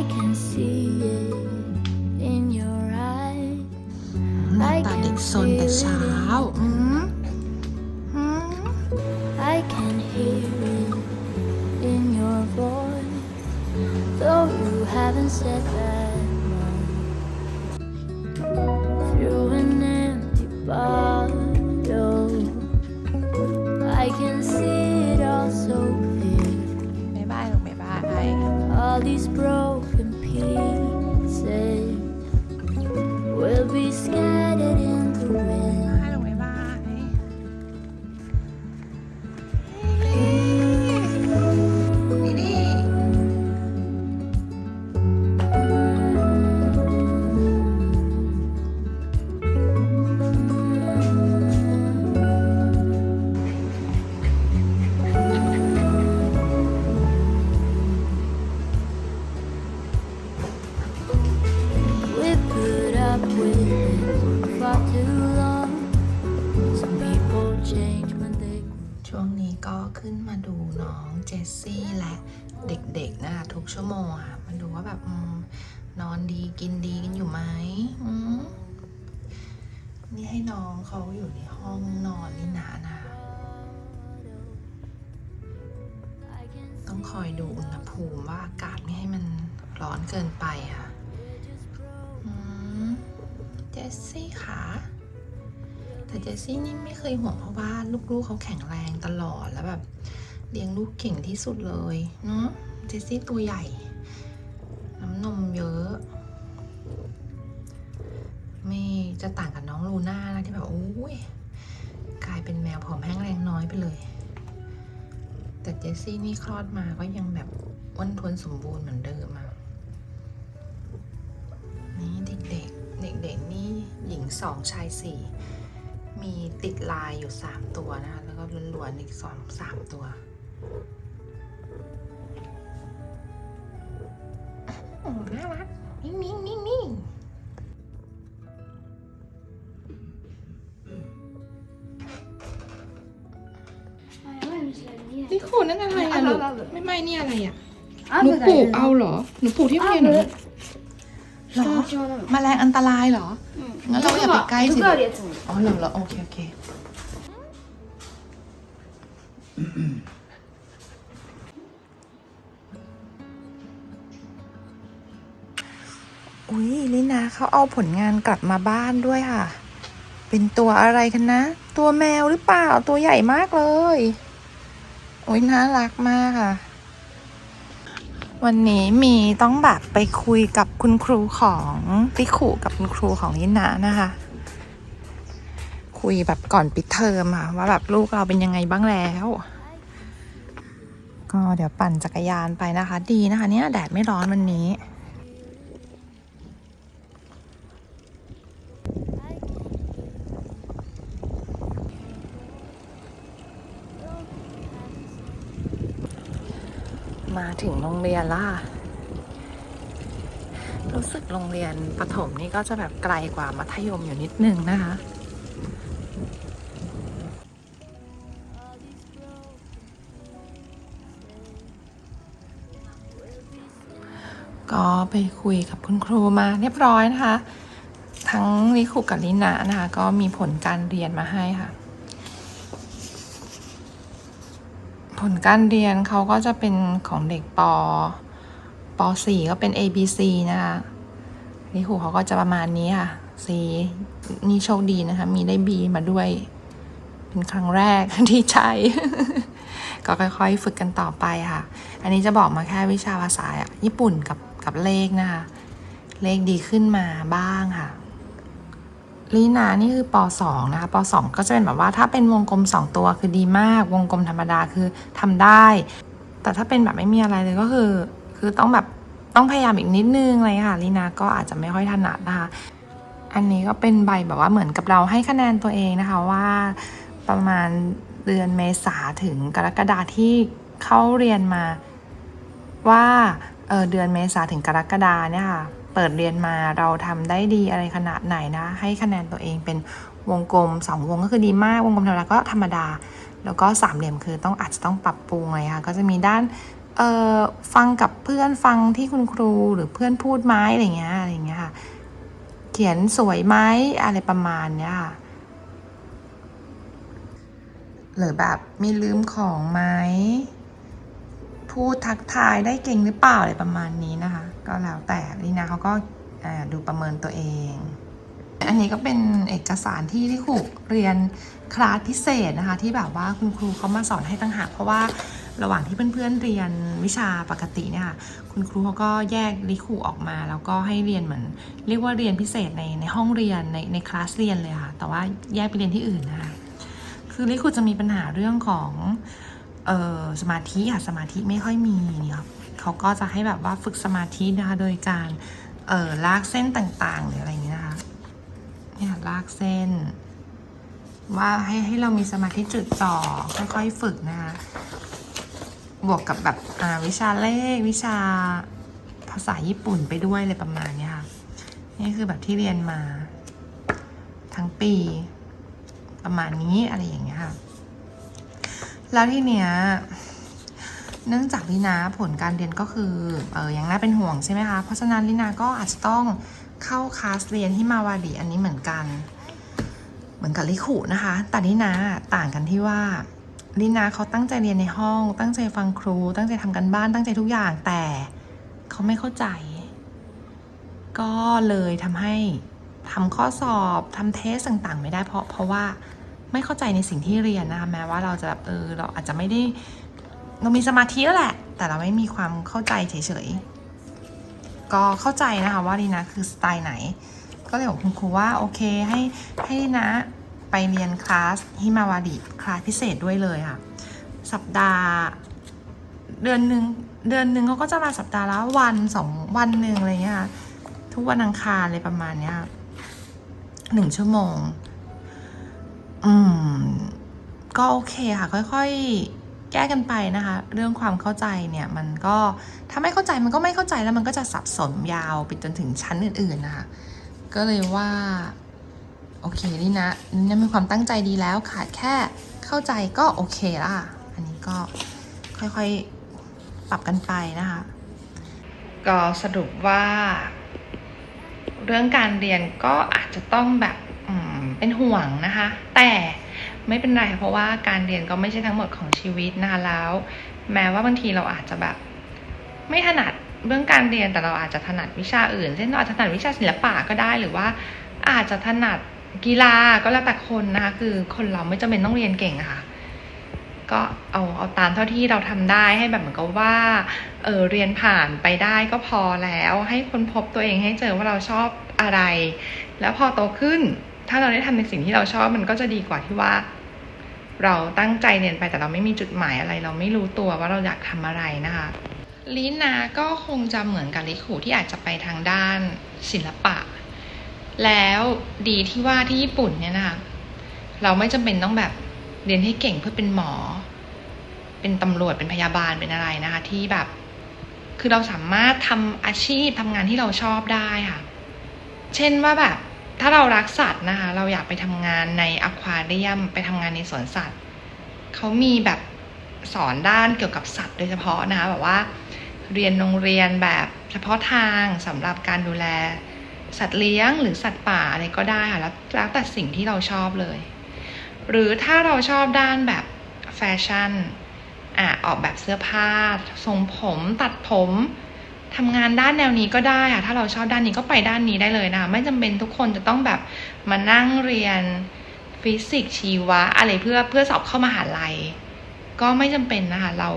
I can see it in your eyes. ตาเด็กซนแต่เช้า อืมอืม hmm? hmm? I can hear it in your voice. Though you haven't said that ชั่วโมงค่ะมาดูว่าแบบอนอนดีกินดีกันอยู่ไหมนี่ให้น้องเขาอยู่ในห้องนอนนี่นานะคะต้องคอยดูอุณหภูมิว่าอากาศไม่ให้มันร้อนเกินไปค่ะเจสซี่ค่ะแต่เจสซี่นี่ไม่เคยห่วงเพราะว่าลูกๆเขาแข็งแรงตลอดแล้วแบบเลี้ยงลูกเก่งที่สุดเลยเนาะ เจสซี่ตัวใหญ่ น้ำนมเยอะ ไม่จะต่างกับน้องลูน่านะที่แบบโอ้ยกลายเป็นแมวผอมแห้งแรงน้อยไปเลย แต่เจสซี่นี่คลอดมาก็ยังแบบอ้วนท้วนสมบูรณ์เหมือนเดิมอะนี่เด็กๆ เด็กๆ นี่หญิงสองชายสี่มีติดลายอยู่สามตัวนะคะ แล้วก็ล้วนๆอีกสองสามตัว น่ารักนิ่งนิ่งนิ่งนิ่งนี่คุณนั่นอะไรอะลูกไม่ไม่นี่อะไรอะหนูปลูกเอาเหรอหนูปลูกที่โรงเรียนเหรอเหรอแมลงอันตรายเหรองั้นเราอย่าไปใกล้สิอ๋อเหรอเหรอโอเคโอเค อุ๊ยลินาเขาเอาผลงานกลับมาบ้านด้วยค่ะ เป็นตัวอะไรกันนะ ตัวแมวหรือเปล่า ตัวใหญ่มากเลย โอ้ยน่ารักมากค่ะ วันนี้มีต้องแบบไปคุยกับคุณครูของติขุกับคุณครูของลินานะคะ คุยแบบก่อนปิดเทอมค่ะว่าแบบลูกเราเป็นยังไงบ้างแล้วก็เดี๋ยวปั่นจักรยานไปนะคะ ดีนะคะ เนี่ยแดดไม่ร้อนวันนี้ มาถึงโรงเรียนละค่ะ รู้สึกโรงเรียนประถมนี่ก็จะแบบไกลกว่ามัธยมอยู่นิดนึงนะคะ ก็ไปคุยกับคุณครูมาเรียบร้อยนะคะ ทั้งลิคุกับลินานะคะ ก็มีผลการเรียนมาให้ค่ะ ผลการเรียนเขาก็จะเป็นของเด็กปป .4 ก็เป็น A B C นะคะลิคุเขาก็จะประมาณนี้ค่ะ C นี่โชคดีนะคะ มีได้ B มาด้วย เป็นครั้งแรกที่ใช้ ก็ค่อยๆ ฝึกกันต่อไปค่ะ อันนี้จะบอกมาแค่วิชาภาษาญี่ปุ่นกับกับเลขนะคะ เลขดีขึ้นมาบ้างค่ะ ลีนานี่คือป .2 นะคะป .2 ก็จะเป็นแบบว่าถ้าเป็นวงกลม 2 ตัวคือดีมาก วงกลมธรรมดาคือทำได้ แต่ถ้าเป็นแบบไม่มีอะไรเลยก็คือ คือต้องแบบต้องพยายามอีกนิดนึงอะไรค่ะลีนาก็อาจจะไม่ค่อยถนัดนะคะ อันนี้ก็เป็นใบแบบว่าเหมือนกับเราให้คะแนนตัวเองนะคะว่าประมาณเดือนเมษาถึงกรกฎาที่เข้าเรียนมาว่าเออเดือนเมษาถึงกรกฎาเนี่ยค่ะ เปิดเรียนมาเราทำได้ดีอะไรขนาดไหนนะ ให้คะแนนตัวเองเป็นวงกลมสองวงก็คือดีมาก วงกลมธรรมดาก็ธรรมดา แล้วก็สามเหลี่ยมคือต้องอาจจะต้องปรับปรุงเลยค่ะก็จะมีด้านเอ่อฟังกับเพื่อนฟังที่คุณครูหรือเพื่อนพูดไหมอะไรเงี้ยอะไรเงี้ยค่ะคิดขียนสวยไหมอะไรประมาณเนี้ยค่ะหรือแบบมีลืมของไหมพูดทักทายได้เก่งหรือเปล่าอะไรประมาณนี้นะคะ ก็แล้วแต่ลีนาเขาก็ดูประเมินตัวเอง อันนี้ก็เป็นเอกสารที่ที่ครูเรียนคลาสพิเศษนะคะ ที่แบบว่าคุณครูเขามาสอนให้ตั้งหากเพราะว่าระหว่างที่เพื่อนๆเรียนวิชาปกติเนี่ยค่ะคุณครูเขาก็แยกลิคูออกมา แล้วก็ให้เรียนเหมือน เรียกว่าเรียนพิเศษในในห้องเรียนในในคลาสเรียนเลยค่ะ แต่ว่าแยกไปเรียนที่อื่นนะคะคือลิคูจะมีปัญหาเรื่องของเออสมาธิค่ะสมาธิไม่ค่อยมีเนี่ยครับ เขาก็จะให้แบบว่าฝึกสมาธินะคะโดยการเออลากเส้นต่างๆ หรืออะไรอย่างนี้นะคะเนี่ยลากเส้น ว่าให้ให้เรามีสมาธิจุดจ่อค่อยๆฝึกนะคะบวกกับแบบวิชาเลขวิชาภาษาญี่ปุ่นไปด้วยอะไรประมาณนี้ค่ะ นี่คือแบบที่เรียนมา ทั้งปีประมาณนี้อะไรอย่างเงี้ยค่ะ แล้วที่เนี้ย เนื่องจากลินาผลการเรียนก็คือเออยังน่าเป็นห่วงใช่ไหมคะ เพราะฉะนั้นลินาก็อาจจะต้องเข้าคลาสเรียนที่มาวาดีอันนี้เหมือนกัน เหมือนกับลิขุนะคะ แต่ลินาต่างกันที่ว่าลินาเขาตั้งใจเรียนในห้อง ตั้งใจฟังครู ตั้งใจทำกันบ้าน ตั้งใจทุกอย่างแต่เขาไม่เข้าใจ ก็เลยทำให้ทำข้อสอบทำเทสต่างๆ ไม่ได้เพราะเพราะว่าไม่เข้าใจในสิ่งที่เรียนนะคะแม้ว่าเราจะแบบเออเราอาจจะไม่ได้ เรามีสมาธิแล้วแหละ แต่เราไม่มีความเข้าใจเฉยๆ ก็เข้าใจนะคะว่าลีนะคือสไตล์ไหน ก็เลยบอกคุณครูว่าโอเคให้ให้ลีนะไปเรียนคลาสฮิมาวาดิคลาสพิเศษด้วยเลยค่ะ สัปดาห์เดือนหนึ่งเดือนหนึ่งเขาก็จะมาสัปดาห์ละวันสองวันหนึ่งอะไรเงี้ยค่ะทุกวันอังคารเลยประมาณเนี้ยหนึ่งชั่วโมง อืม ก็โอเคค่ะ ค่อยๆ แก้กันไปนะคะ เรื่องความเข้าใจเนี่ยมันก็ถ้าไม่เข้าใจมันก็ไม่เข้าใจแล้วมันก็จะสับสนยาวไปจนถึงชั้นอื่นๆนะคะก็เลยว่าโอเคนี่นะนี่มีความตั้งใจดีแล้วขาดแค่เข้าใจก็โอเคละอันนี้ก็ค่อยๆปรับกันไปนะคะ ก็สรุปว่า เรื่องการเรียนก็อาจจะต้องแบบเป็นห่วงนะคะ แต่ ไม่เป็นไรเพราะว่าการเรียนก็ไม่ใช่ทั้งหมดของชีวิตนะคะแล้ว แม้ว่าบางทีเราอาจจะแบบ ไม่ถนัดเรื่องการเรียนแต่เราอาจจะถนัดวิชาอื่น เช่นเราอาจจะถนัดวิชาศิลปะก็ได้หรือว่า อาจจะถนัดกีฬาก็แล้วแต่คนนะคะคือคนเราไม่จำเป็นต้องเรียนเก่งอะค่ะก็เอาเอาตามเท่าที่เราทำได้ให้แบบเหมือนกับว่าเออเรียนผ่านไปได้ก็พอแล้ว ให้ค้นพบตัวเองให้เจอว่าเราชอบอะไร แล้วพอโตขึ้น ถ้าเราได้ทำในสิ่งที่เราชอบมันก็จะดีกว่าที่ว่า เราตั้งใจเรียนไปแต่เราไม่มีจุดหมายอะไร เราไม่รู้ตัวว่าเราอยากทำอะไรนะคะลินาก็คงจะเหมือนกับลิคูที่อาจจะไปทางด้านศิลปะ แล้วดีที่ว่าที่ญี่ปุ่นเนี่ยนะคะเราไม่จำเป็นต้องแบบเรียนให้เก่งเพื่อเป็นหมอ เป็นตำรวจเป็นพยาบาลเป็นอะไรนะคะ ที่แบบ คือเราสามารถทำอาชีพทำงานที่เราชอบได้ค่ะ เช่นว่าแบบ ถ้าเรารักสัตว์นะคะ เราอยากไปทำงานในอควาเรียมไปทำงานในสวนสัตว์เขามีแบบสอนด้านเกี่ยวกับสัตว์โดยเฉพาะนะคะแบบว่า เรียนโรงเรียนแบบเฉพาะทางสำหรับการดูแลสัตว์เลี้ยงหรือสัตว์ป่าอะไรก็ได้ค่ะแล้วแล้วแต่สิ่งที่เราชอบเลย หรือถ้าเราชอบด้านแบบแฟชั่นอะออกแบบเสื้อผ้า ทรงผมตัดผม ทำงานด้านแนวนี้ก็ได้ค่ะถ้าเราชอบด้านนี้ก็ไปด้านนี้ได้เลยนะคะไม่จำเป็นทุกคนจะต้องแบบมานั่งเรียนฟิสิกส์ชีวะอะไรเพื่อเพื่อสอบเข้ามหาลัย ก็ไม่จำเป็นนะคะเรา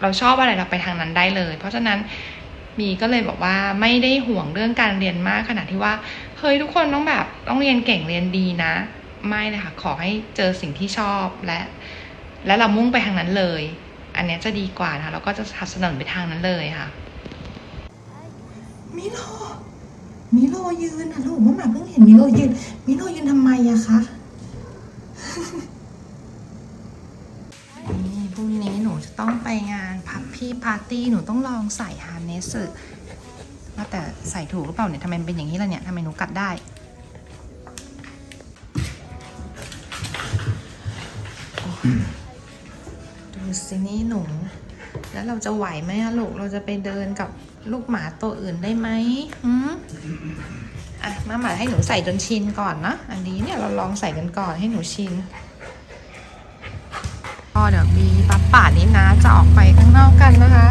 เราชอบอะไรเราไปทางนั้นได้เลย เพราะฉะนั้นมีก็เลยบอกว่าไม่ได้ห่วงเรื่องการเรียนมากขนาดที่ว่าเฮ้ยทุกคนต้องแบบต้องเรียนเก่งเรียนดีนะ ไม่เลยค่ะขอให้เจอสิ่งที่ชอบและ และเรามุ่งไปทางนั้นเลย อันนี้จะดีกว่านะคะเราก็จะสนับสนุนไปทางนั้นเลยค่ะ มิโล มิโลยืนนะลูกเมื่อมาเพิ่งเห็นมิโลยืน มิโลยืนทำไมอะคะนี่พรุ่งนี้หนูจะต้องไปงานพับพี่ปาร์ตี้หนูต้องลองใส่ฮาร์เนสว่าแต่ใส่ถูกหรือเปล่าเนี่ยทำไมมันเป็นอย่างนี้ล่ะเนี่ยทำไมหนูกัดได้ดูสินี่หนู แล้วเราจะไหวไหมอะลูก เราจะไปเดินกับลูกหมาตัวอื่นได้ไหมหืมอะ มาหมาให้หนูใส่จนชินก่อนนะ อันนี้เนี่ยเราลองใส่กันก่อนให้หนูชินก็เดี๋ยวมีป้าป่านี้นะจะออกไปข้างนอกกันนะคะ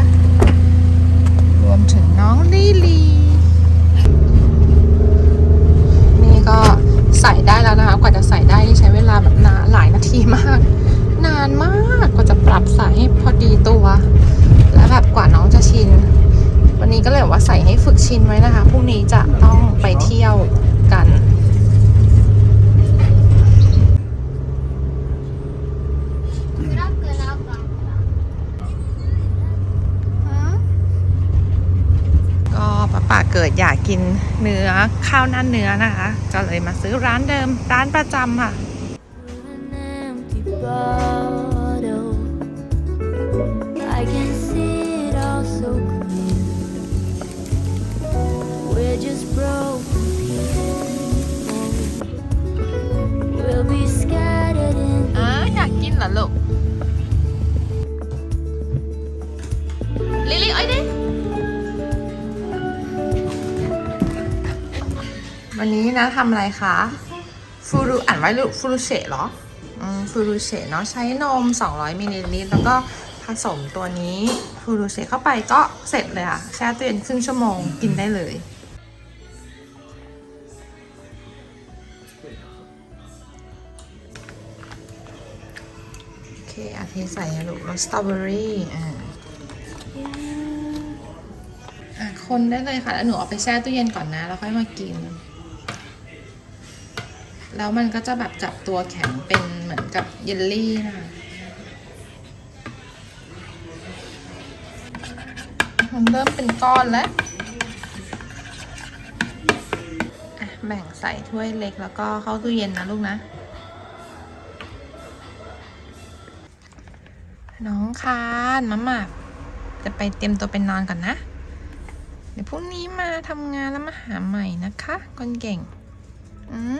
รวมถึงน้องลิลีนี่ก็ใส่ได้แล้วนะคะ กว่าจะใส่ได้ใช้เวลาแบบนานหลายนาทีมาก นานมาก รับใส่ให้พอดีตัว แล้วแบบกว่าน้องจะชิน วันนี้ก็เลยว่าใส่ให้ฝึกชินไว้นะคะพรุ่งนี้จะต้องไปเที่ยวกันก็ป้าป่าเกิดอยากกินเนื้อข้าวหน้าเนื้อนะคะ ก็เลยมาซื้อร้านเดิมร้านประจำค่ะ อ่าอยากกินเหรอลูก ลิลี่ไอ้ยดิวันนี้นะทำอะไรคะ ฟูรุอ่านไว้ลูกฟูรุเชะเหรอ อืมฟูรุเชะเนาะใช้นม 200มิลลิลิตรแล้วก็ ผสมตัวนี้ฟูรุเชะเข้าไปก็เสร็จเลยค่ะ แช่ตู้เย็นครึ่งชั่วโมงกินได้เลยโอเคอาทิใส่ลูกรสสตรอเบอรี่อ่าอะคนได้เลยค่ะแล้วหนูเอาไปแช่ตู้เย็นก่อนนะ แล้วค่อยมากิน แล้วมันก็จะแบบจับตัวแข็งเป็นเหมือนกับเยลลี่นะคะ มันเริ่มเป็นก้อนแล้วแบ่งใส่ถ้วยเล็กแล้วก็เข้าตู้เย็นนะลูกนะ น้องคานมาม่าจะไปเตรียมตัวเป็นนอนก่อนนะ เดี๋ยวพรุ่งนี้มาทำงานแล้วมาหาใหม่นะคะ คนเก่ง อืม